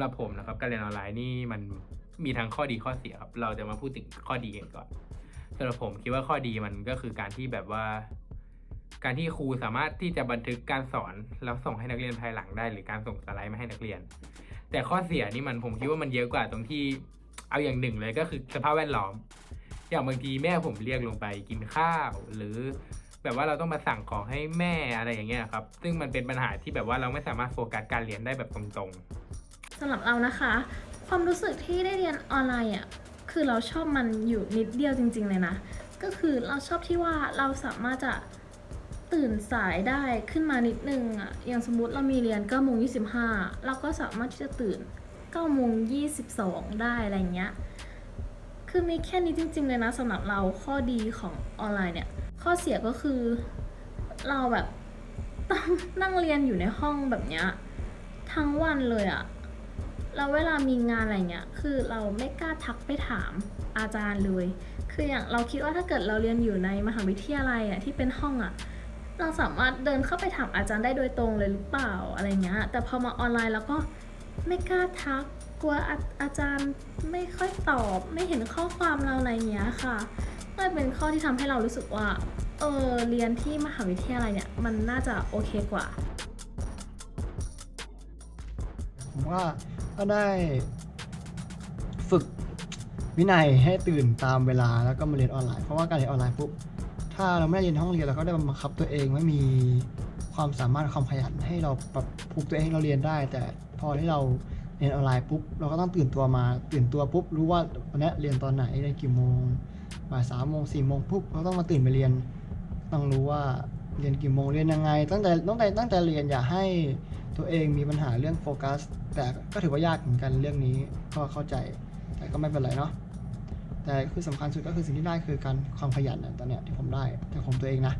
หรับผมนะครับการเรียนออนไลน์นี่มันมีทั้งข้อดีข้อเสียครับ เราจะมาพูดถึงข้อดีกันก่อนสำหรับผมคิดว่าข้อดีมันก็คือการที่แบบว่า การที่ครูสามารถที่จะบันทึกการสอนแล้วส่งให้นักเรียนภายหลังได้ หรือการส่งสไลด์มาให้นักเรียน แต่ข้อเสียนี่มันผมคิดว่ามันเยอะกว่าตรงที่เอาอย่างหนึ่งเลยก็คือสภาพแวดล้อม อย่างบางทีแม่ผมเรียกลงไปกินข้าว หรือแบบว่าเราต้องมาสั่งของให้แม่อะไรอย่างเงี้ยครับ ซึ่งมันเป็นปัญหาที่แบบว่าเราไม่สามารถโฟกัสการเรียนได้แบบตรงๆ สำหรับเรานะคะ ความรู้สึกที่ได้เรียนออนไลน์อะคือเราชอบมันอยู่นิดเดียวจริง ๆ เลยนะ ก็คือเราชอบที่ว่าเราสามารถจะตื่นสายได้ขึ้นมานิดนึงอะอย่างสมมติเรามีเรียน9โมง25 เราก็สามารถที่จะตื่น9โมง22 ได้อะไรเงี้ย คือมีแค่นี้จริง ๆ เลยนะสำหรับเราข้อดีของออนไลน์เนี่ย ข้อเสียก็คือเราแบบต้องนั่งเรียนอยู่ในห้องแบบเนี้ยทั้งวันเลยอะ แล้วเวลามีงานอะไรเงี้ย คือเราไม่กล้าทักไปถามอาจารย์เลย คืออย่างเราคิดว่าถ้าเกิดเราเรียนอยู่ในมหาวิทยาลัยอะที่เป็นห้องอะ เราสามารถเดินเข้าไปถามอาจารย์ได้โดยตรงเลยหรือเปล่าอะไรเงี้ย แต่พอมาออนไลน์แล้วก็ไม่กล้าทัก กลัวอาอาจารย์ไม่ค่อยตอบ ไม่เห็นข้อความเราอะไรเงี้ยค่ะก็เป็นข้อที่ทำให้เรารู้สึกว่า เออเรียนที่มหาวิทยาลัยเนี่ยมันน่าจะโอเคกว่า ผมว่า ก็ได้ฝึกวินัยให้ตื่นตามเวลาแล้วก็มาเรียนออนไลน์ เพราะว่าการเรียนออนไลน์ปุ๊บถ้าเราไม่ได้เรียนห้องเรียนเราก็ได้บังคับตัวเองไม่มีความสามารถความขยันให้เราปรับปลุกตัวเองให้เราเรียนได้ แต่พอที่เราเรียนออนไลน์ปุ๊บเราก็ต้องตื่นตัวมาตื่นตัวปุ๊บรู้ว่าวันนี้เรียนตอนไหนเรียนกี่โมงบ่ายสามโมงสี่โมงปุ๊บเราต้องมาตื่นไปเรียน ต้องรู้ว่าเรียนกี่โมงเรียนยังไง ตั้งแต่ตั้งแต่ตั้งแต่เรียนอย่าให้ ตัวเองมีปัญหาเรื่องโฟกัส แต่ก็ถือว่ายากเหมือนกันเรื่องนี้ก็เข้าใจ แต่ก็ไม่เป็นไรเนาะแต่คือสำคัญสุดก็คือสิ่งที่ได้คือการความขยันนะตอนเนี้ยที่ผมได้จากของตัวเองนะ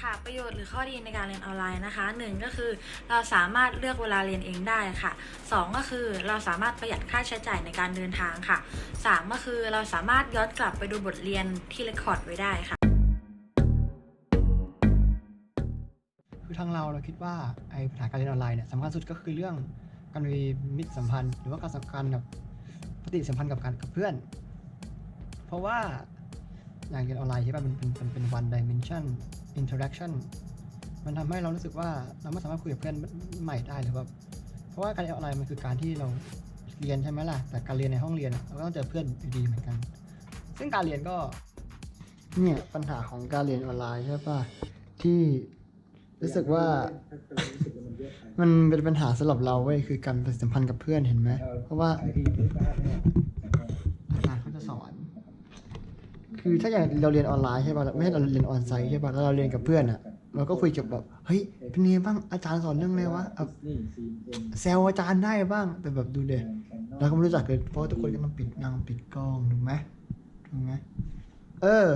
ค่ะประโยชน์หรือข้อดีในการเรียนออนไลน์นะคะหนึ่งก็คือเราสามารถเลือกเวลาเรียนเองได้ค่ะสองก็คือเราสามารถประหยัดค่าใช้จ่ายในการเดินทางค่ะสามก็คือเราสามารถย้อนกลับไปดูบทเรียนที่เรคคอร์ดไว้ได้ค่ะ คือทางเราเราคิดว่าไอ้ปัญหาการเรียนออนไลน์เนี่ยสำคัญสุดก็คือเรื่องการมีมิตรสัมพันธ์ หรือว่าการสัมพันธ์กับปฏิสัมพันธ์กับการกับเพื่อน เพราะว่าอย่างเรียนออนไลน์ใช่ป่ะมันเป็นเป็นเป็น one dimension interaction มันทำให้เรารู้สึกว่าเราไม่สามารถคุยกับเพื่อนใหม่ได้หรือว่าเพราะว่าการเรียนออนไลน์มันคือการที่เราเรียนใช่ไหมล่ะ แต่การเรียนในห้องเรียนเราก็ต้องเจอเพื่อนอยู่ดีเหมือนกัน ซึ่งการเรียนก็เนี่ยปัญหาของการเรียนออนไลน์ใช่ป่ะที่ รู้สึกว่า มันเป็นปัญหาสำหรับเราเว้ยคือการปฏิสัมพันธ์กับเพื่อนเห็นไหมเพราะว่าอาจารย์เขาจะสอน คือถ้าอย่างเราเรียนออนไลน์ใช่ป่ะไม่ใช่เราเรียนออนไซต์ใช่ป่ะแล้วเราเรียนกับเพื่อนอะเราก็คุยกับแบบเฮ้ยเป็นไงบ้างอาจารย์สอนเรื่องอะไรวะแบบแซวอาจารย์ได้บ้าง แต่แบบดูเด็เราก็ไม่รู้จักเลยเพราะว่าทุกคนก็มาปิดนางปิดกล้องถูกไหมถูกไหมเออ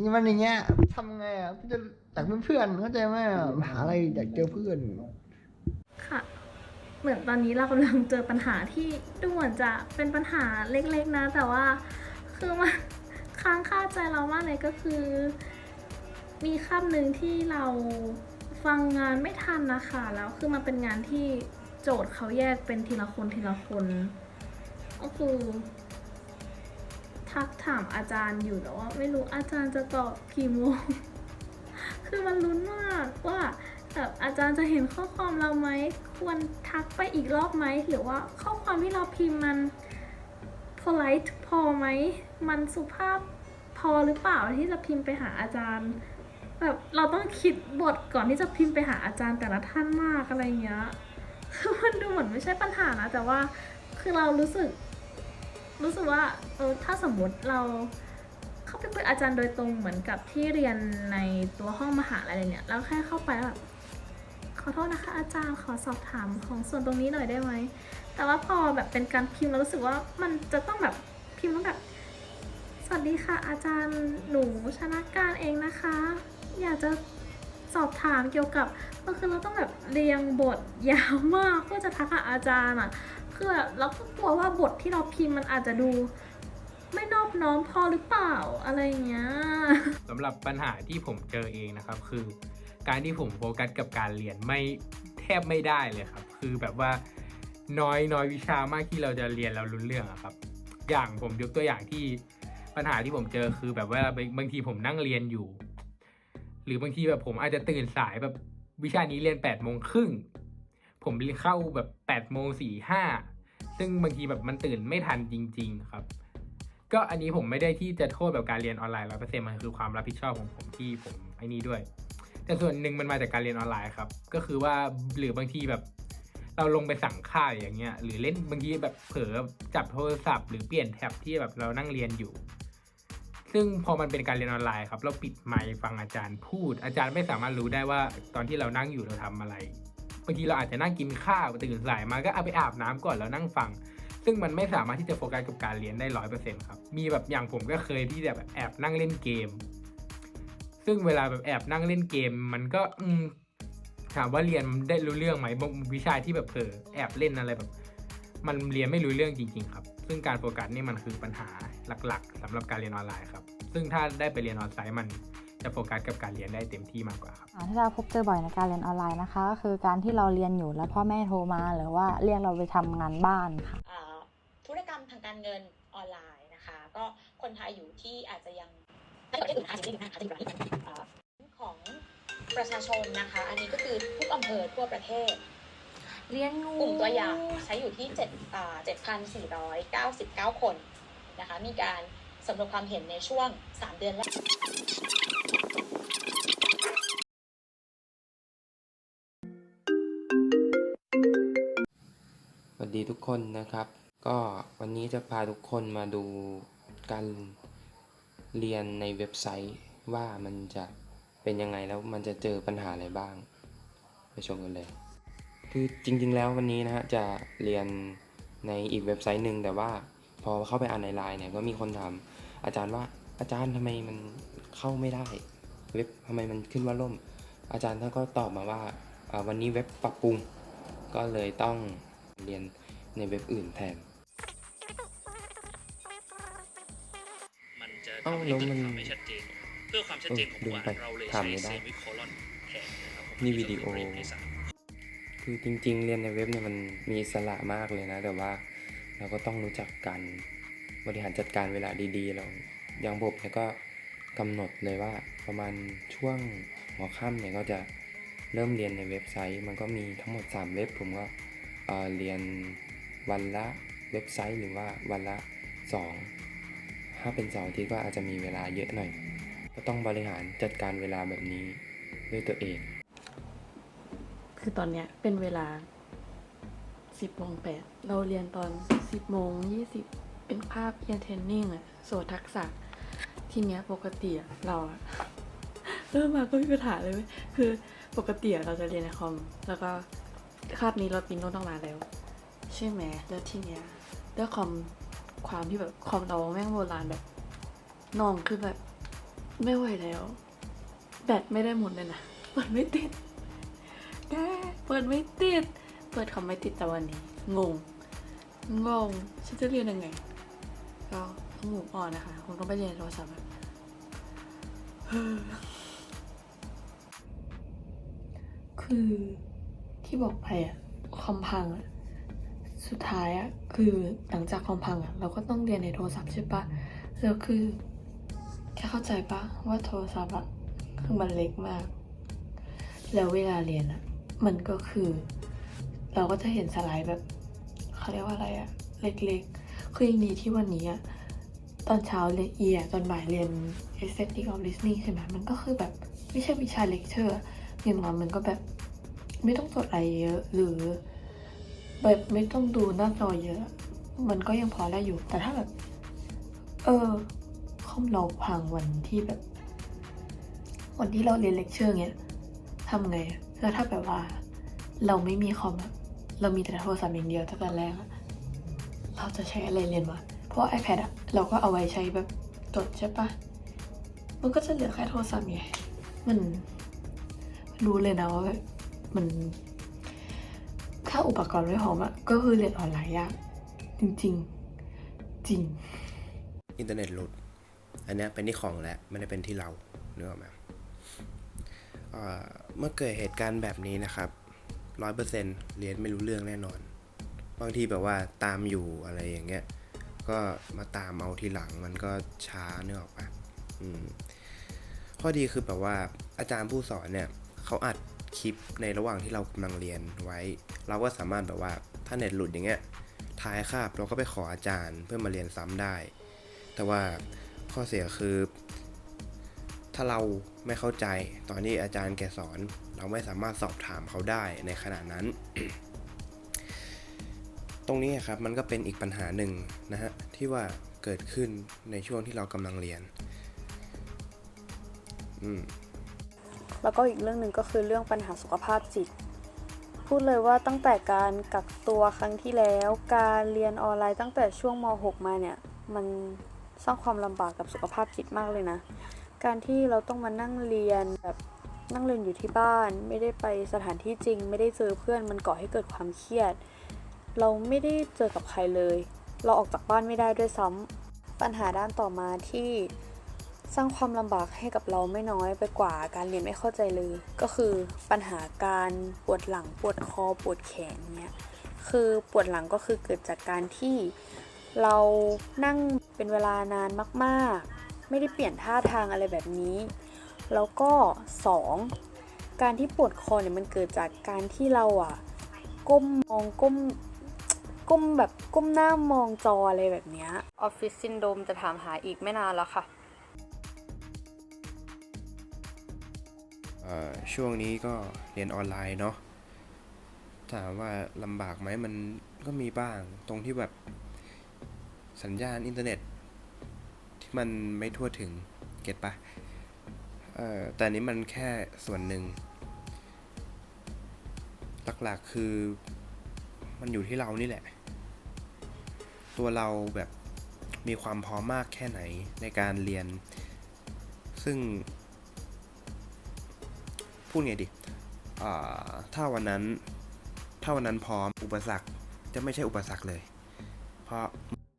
นี่มันอย่างเงี้ยทำไงอะจะ จากเพื่อนๆเข้าใจไหมมหาอะไรอยากเจอเพื่อน ค่ะ เหมือนตอนนี้เรากำลังเจอปัญหาที่ดูเหมือนจะเป็นปัญหาเล็กๆนะ แต่ว่าคือมันค้างคาใจเรามากเลยก็คือ มีคาบหนึ่งที่เราฟังงานไม่ทันนะคะแล้วคือมันเป็นงานที่โจทย์เขาแยกเป็นทีละคนทีละคนก็คือทักถามอาจารย์อยู่แต่ว่าไม่รู้อาจารย์จะตอบกี่โมง คือมันลุ้นมากว่าแบบอาจารย์จะเห็นข้อความเราไหม ควรทักไปอีกรอบไหม หรือว่าข้อความที่เราพิมพ์มัน polite พอไหม มันสุภาพพอหรือเปล่าที่จะพิมพ์ไปหาอาจารย์ แบบเราต้องคิดบทก่อนที่จะพิมพ์ไปหาอาจารย์แต่ละท่านมากอะไรเงี้ย คือมันดูเหมือนไม่ใช่ปัญหานะ แต่ว่าคือเรารู้สึก รู้สึกว่าเออถ้าสมมติเรา เข้าไปคุยอาจารย์โดยตรงเหมือนกับที่เรียนในตัวห้องมหาลัยอะไรเนี่ยแล้วแค่เข้าไปแล้วแบบขอโทษนะคะอาจารย์ขอสอบถามของส่วนตรงนี้หน่อยได้ไหมแต่ว่าพอแบบเป็นการพิมพ์เรารู้สึกว่ามันจะต้องแบบพิมพ์ต้องแบบ สวัสดีค่ะ อาจารย์หนูชนะการเองนะคะ อยากจะสอบถามเกี่ยวกับก็คือเราต้องแบบเรียงบทยาวมากเพื่อจะทักอาจารย์อะคือแบบเราก็กลัวว่าบทที่เราพิมพ์มันอาจจะดู ไม่นอบน้อมพอหรือเปล่าอะไรเงี้ยสำหรับปัญหาที่ผมเจอเองนะครับ คือการที่ผมโฟกัสกับการเรียนไม่แทบไม่ได้เลยครับ คือแบบว่าน้อยน้อยวิชามากที่เราจะเรียนแล้วรู้เรื่องอะครับ อย่างผมยกตัวอย่างที่ปัญหาที่ผมเจอคือแบบว่าบางทีผมนั่งเรียนอยู่ หรือบางทีแบบผมอาจจะตื่นสายแบบวิชานี้เรียนแปดโมงครึ่งผมเข้าแบบแปดโมงสี่ห้าซึ่งบางทีแบบมันตื่นไม่ทันจริง ๆ ครับ ก็อันนี้ผมไม่ได้ที่จะโทษแบบการเรียนออนไลน์ร้อยเปอร์เซ็นต์มันคือความรับผิดชอบของผมที่ผมไอ้นี้ด้วย แต่ส่วนหนึ่งมันมาจากการเรียนออนไลน์ครับ ก็คือว่าหรือบางทีแบบ เราลงไปสั่งค่ายอย่างเงี้ย หรือเล่นบางทีแบบเผลอจับโทรศัพท์หรือเปลี่ยนแท็บที่แบบเรานั่งเรียนอยู่ ซึ่งพอมันเป็นการเรียนออนไลน์ครับ เราปิดไมค์ฟังอาจารย์พูด อาจารย์ไม่สามารถรู้ได้ว่าตอนที่เรานั่งอยู่เราทำอะไรบางทีเราอาจจะนั่งกินข้าวตื่นสายมาก็เอาไปอาบน้ำก่อนแล้วนั่งฟัง ซึ่งมันไม่สามารถที่จะโฟกัสกับการเรียนได้ร้อยเปอร์เซ็นต์ครับ มีแบบอย่างผมก็เคยที่จะแบบแอบนั่งเล่นเกม ซึ่งเวลาแบบแอบนั่งเล่นเกม มันก็อืถามว่าเรียนได้รู้เรื่องไหมวิชาที่แบบเผลอแอบเล่นอะไรแบบ มันเรียนไม่รู้เรื่องจริง ๆ ครับ ซึ่งการโฟกัสนี่มันคือปัญหาหลักๆสำหรับการเรียนออนไลน์ครับ ซึ่งถ้าได้ไปเรียนออนไลน์มันจะโฟกัสกับการเรียนได้เต็มที่มากกว่าครับอ่าที่เราพบเจอบ่อยในการเรียนออนไลน์นะคะ ก็คือการที่เราเรียนอยู่แล้วพ่อแม่โทรมาหรือว่าเรียกเราไปทำงานบ้านค่ะ ทางการเงินออนไลน์นะคะ ก็คนไทยอยู่ที่อาจจะยังในประเทศอื่นอาจจะอยู่นะคะจะอยู่ของประชาชนนะคะ อันนี้ก็คือทุกอำเภอทั่วประเทศเรียนงูกลุ่มตัวอย่างใช้อยู่ที่7อ่า7,499 คนนะคะ มีการสำรวจความเห็นในช่วง 3 เดือนแรกสวัสดีทุกคนนะครับ ก็วันนี้จะพาทุกคนมาดูการเรียนในเว็บไซต์ว่ามันจะเป็นยังไงแล้วมันจะเจอปัญหาอะไรบ้าง ไปชมกันเลย คือจริง ๆ แล้ววันนี้นะฮะจะเรียนในอีกเว็บไซต์หนึ่งแต่ว่าพอเข้าไปอ่านในไลน์เนี่ยก็มีคนถามอาจารย์ว่าอาจารย์ทำไมมันเข้าไม่ได้ เว็บทำไมมันขึ้นว่าล่ม อาจารย์ท่านก็ตอบมาว่าวันนี้เว็บปรับปรุง ก็เลยต้องเรียนในเว็บอื่นแทน เอ้าทำให้แล้วเกิดมันความไม่ชัดเจน เพื่อความชัดเจนของเออผู้อ่านลืมไปเราเลยถามใช้ไม่ได้เซมิโคลอนแทนนะครับผมนี่วิดีโอ เรียนภาษาคือจริงๆ เรียนในเว็บเนี่ยมันมีอิสระมากเลยนะ แต่ว่าเราก็ต้องรู้จักการบริหารจัดการเวลาดีๆ เราอย่างผมเนี่ยก็กำหนดเลยว่าประมาณช่วงหัวค่ำเนี่ยก็จะเริ่มเรียนในเว็บไซต์ มันก็มีทั้งหมด 3 เว็บผมก็เอ่อเรียนวันละเว็บไซต์หรือว่าวันละ 2 ถ้าเป็นเสาร์อาทิตย์ก็อาจจะมีเวลาเยอะหน่อย ก็ต้องบริหารจัดการเวลาแบบนี้ด้วยตัวเอง คือตอนเนี้ยเป็นเวลาสิบโมงแปดเราเรียนตอนสิบโมงยี่สิบเป็นภาพเรียนเทนนิ่งอะโสดทักษะ ทีเนี้ยปกติอะเราอะเริ่มมาก็มีปัญหาเลยเว้ยคือปกติเราจะเรียนในคอม แล้วก็คาบนี้เราปินโน้ตตั้งนาแล้ว ใช่ไหมแล้วทีเนี้ยด้วยคอม ความที่แบบคอมเราแม่งโบราณแบบนองคือแบบ ไม่ไหวแล้ว แบตไม่ได้หมดเลยนะเปิดไม่ติดแกเปิดไม่ติด เปิดคอมไม่ติดแต่วันนี้ งง งง ฉันจะเรียนยังไง ก็ต้องหมูอ่อนนะคะคงต้องไปเรียนโทรศัพท์คือที่บอกไปอะคอมพังอะ สุดท้ายอะคือหลังจากคอมพังอะเราก็ต้องเรียนในโทรศัพท์ใช่ปะแล้วคือแค่เข้าใจปะว่าโทรศัพท์อะคือมันเล็กมาก แล้วเวลาเรียนอะมันก็คือ เราก็จะเห็นสไลด์แบบเขาเรียกว่าอะไรอะเล็กๆ คืออย่างดีที่วันนี้อะตอนเช้าเรียนเอียตอนบ่ายเรียน e s t h e t i c of listening ใช่ไหมมันก็คือแบบไม่ใช่วิชาเลคเชอร์อย่างน้อยมันก็แบบไม่ต้องจดอะไรเยอะหรือ แบบไม่ต้องดูหน้าจอเยอะ มันก็ยังพอได้อยู่ แต่ถ้าแบบ เออคอมเราพังวันที่แบบ วันที่เราเรียนเลคเชอร์เงี้ยทำไง แล้วถ้าแบบว่า เราไม่มีคอมอะเรามีแต่โทรศัพท์อย่างเดียวตั้งแต่แรกเราจะใช้อะไรเรียนวะเพราะ iPad อะเราก็เอาไว้ใช้แบบจดใช่ปะมันก็จะเหลือแค่โทรศัพท์ไงมันรู้เลยนะว่าแบบมัน ถ้าอุปกรณ์ไม่พร้อมอะก็คือเรียนออนไลน์ยากจริงๆ จริง อินเทอร์เน็ตหลุด อันนี้เป็นที่ของแล้วไม่ได้เป็นที่เราเนื้ออกมเอ่อเมื่อเกิดเหตุการณ์แบบนี้นะครับร้อยเปอร์เซ็นต์เรียนไม่รู้เรื่องแน่นอน บางทีแบบว่าตามอยู่อะไรอย่างเงี้ย ก็มาตามเอาทีหลังมันก็ช้าเนื้อออกปะข้อดีคือแบบว่าอาจารย์ผู้สอนเนี่ยเขาอัด คลิปในระหว่างที่เรากำลังเรียนไว้ เราก็สามารถแบบว่าถ้าเน็ตหลุดอย่างเงี้ยท้ายคาบเราก็ไปขออาจารย์เพื่อมาเรียนซ้ำได้ แต่ว่าข้อเสียคือ ถ้าเราไม่เข้าใจตอนที่อาจารย์แกสอน เราไม่สามารถสอบถามเขาได้ในขณะนั้น ตรงนี้ครับมันก็เป็นอีกปัญหาหนึ่งนะฮะที่ว่าเกิดขึ้นในช่วงที่เรากำลังเรียน อืม แล้วก็อีกเรื่องหนึ่งก็คือเรื่องปัญหาสุขภาพจิต พูดเลยว่าตั้งแต่การกักตัวครั้งที่แล้ว การเรียนออนไลน์ตั้งแต่ช่วงม .6 มาเนี่ย มันสร้างความลำบากกับสุขภาพจิตมากเลยนะ การที่เราต้องมานั่งเรียนแบบนั่งเรียนอยู่ที่บ้าน ไม่ได้ไปสถานที่จริง ไม่ได้เจอเพื่อนมันก่อให้เกิดความเครียด เราไม่ได้เจอกับใครเลย เราออกจากบ้านไม่ได้ด้วยซ้ำปัญหาด้านต่อมาที่ สร้างความลำบากให้กับเราไม่น้อยไปกว่าการเรียนไม่เข้าใจเลย ก็คือปัญหาการปวดหลังปวดคอปวดแขนเนี่ยคือปวดหลังก็คือเกิดจากการที่เรานั่งเป็นเวลานานมากๆ ไม่ได้เปลี่ยนท่าทางอะไรแบบนี้ แล้วก็สองการที่ปวดคอเนี่ยมันเกิดจากการที่เราอะก้มมองก้มก้มแบบก้มหน้ามองจออะไรแบบเนี้ยออฟฟิศซินโดมจะถามหาอีกไม่นานแล้วค่ะ ช่วงนี้ก็เรียนออนไลน์เนาะถามว่าลำบากไหมมันก็มีบ้างตรงที่แบบสัญญาณอินเทอร์เน็ต ที่มันไม่ทั่วถึงเก็ตปะแต่นี้มันแค่ส่วนหนึ่ง หลักๆคือมันอยู่ที่เรานี่แหละ ตัวเราแบบมีความพร้อมมากแค่ไหนในการเรียน ซึ่ง พูดไงดีอ่าถ้าวันนั้น ถ้าวันนั้นพร้อมอุปสรรคจะไม่ใช่อุปสรรคเลย เพราะ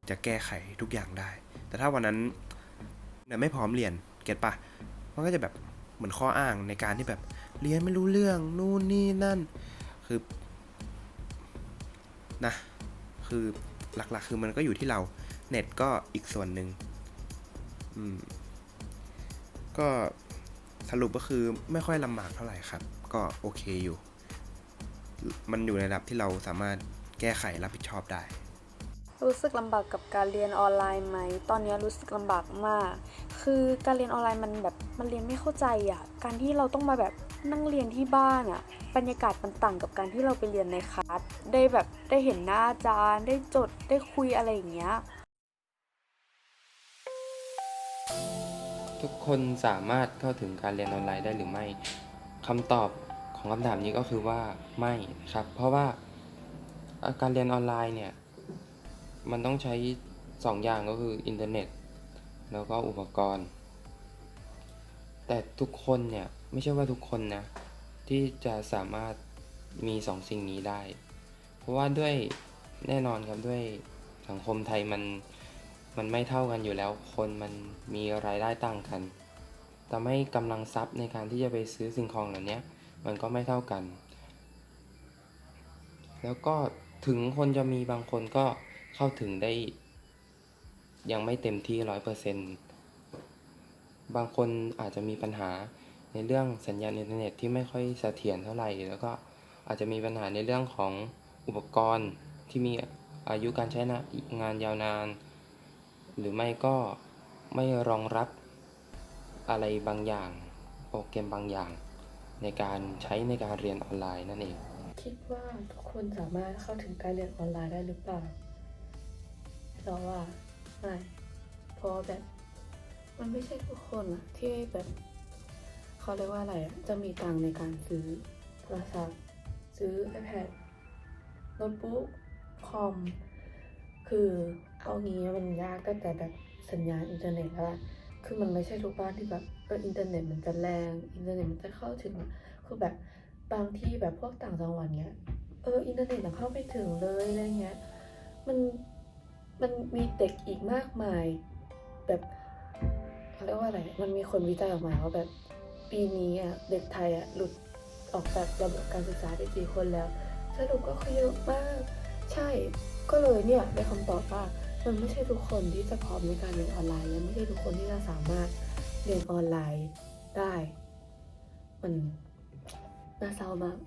จะแก้ไขทุกอย่างได้ แต่ถ้าวันนั้นเนี่ยไม่พร้อมเรียน เก็ตปะมันก็จะแบบเหมือนข้ออ้างในการที่แบบเรียนไม่รู้เรื่องนู่นนี่นั่น คือนะคือหลักๆ คือมันก็อยู่ที่เราเน็ตก็อีกส่วนหนึ่งอืมก็ สรุปก็คือไม่ค่อยลำบากเท่าไหร่ครับ ก็โอเคอยู่ มันอยู่ในระดับที่เราสามารถแก้ไขรับผิดชอบได้ รู้สึกลำบากกับการเรียนออนไลน์ไหม ตอนนี้รู้สึกลำบากมาก คือการเรียนออนไลน์มันแบบมันเรียนไม่เข้าใจอะ่ะ การที่เราต้องมาแบบนั่งเรียนที่บ้านอะ่ะ บรรยากาศมันต่างกับการที่เราไปเรียนในคลาส ได้แบบได้เห็นหน้าอาจารย์ ได้จด ได้คุยอะไรอย่างเงี้ย ทุกคนสามารถเข้าถึงการเรียนออนไลน์ได้หรือไม่คำตอบของคำถามนี้ก็คือว่าไม่ครับ เพราะว่าการเรียนออนไลน์เนี่ยมันต้องใช้สองอย่างก็คืออินเทอร์เน็ตแล้วก็อุปกรณ์ แต่ทุกคนเนี่ยไม่ใช่ว่าทุกคนนะที่จะสามารถมีสองสิ่งนี้ได้ เพราะว่าด้วยแน่นอนครับด้วยสังคมไทยมัน มันไม่เท่ากันอยู่แล้ว คนมันมีรายได้ต่างกันทำให้กำลังทรัพย์ในการที่จะไปซื้อสิ่งของเหล่านี้มันก็ไม่เท่ากัน แล้วก็ถึงคนจะมีบางคนก็เข้าถึงได้ ยังไม่เต็มที่ร้อยเปอร์เซ็นต์บางคนอาจจะมีปัญหาในเรื่องสัญญาณอินเทอร์เน็ตที่ไม่ค่อยเสถียรเท่าไหร่ แล้วก็อาจจะมีปัญหาในเรื่องของอุปกรณ์ที่มีอายุการใช้งานยาวนาน หรือไม่ก็ไม่รองรับอะไรบางอย่าง โปรแกรมบางอย่าง ในการใช้ในการเรียนออนไลน์นั่นเอง คิดว่าทุกคนสามารถเข้าถึงการเรียนออนไลน์ได้หรือเปล่าเราว่าไม่เพราะแบบมันไม่ใช่ทุกคนอะที่แบบเขาเรียกว่าอะไรจะมีตังในการซื้อโทรศัพท์ซื้อ iPad โน้ตบุ๊กคอม คือเอางี้มันยากตั้งแต่แบบสัญญาณอินเทอร์เน็ตแล้วอะคือมันไม่ใช่ทุกบ้านที่แบบเอออินเทอร์เน็ตมันจะแรง อินเทอร์เน็ตมันจะเข้าถึง คือแบบบางที่แบบพวกต่างจังหวัดเนี้ยเอออินเทอร์เน็ตอะเข้าไม่ถึงเลยอะไรเงี้ย มันมันมีเด็กอีกมากมาย แบบเขาเรียกว่าอะไร มันมีคนวิจัยออกมาว่าแบบปีนี้อะเด็กไทยอะหลุดออกจากระบบการศึกษาไปกี่คนแล้ว สรุปก็คือเยอะมาก ใช่ก็เลยเนี่ยได้คำตอบว่ามันไม่ใช่ทุกคนที่จะพร้อมในการเรียนออนไลน์และไม่ใช่ทุกคนที่จะสามารถเรียนออนไลน์ได้ มันน่าเศร้ามาก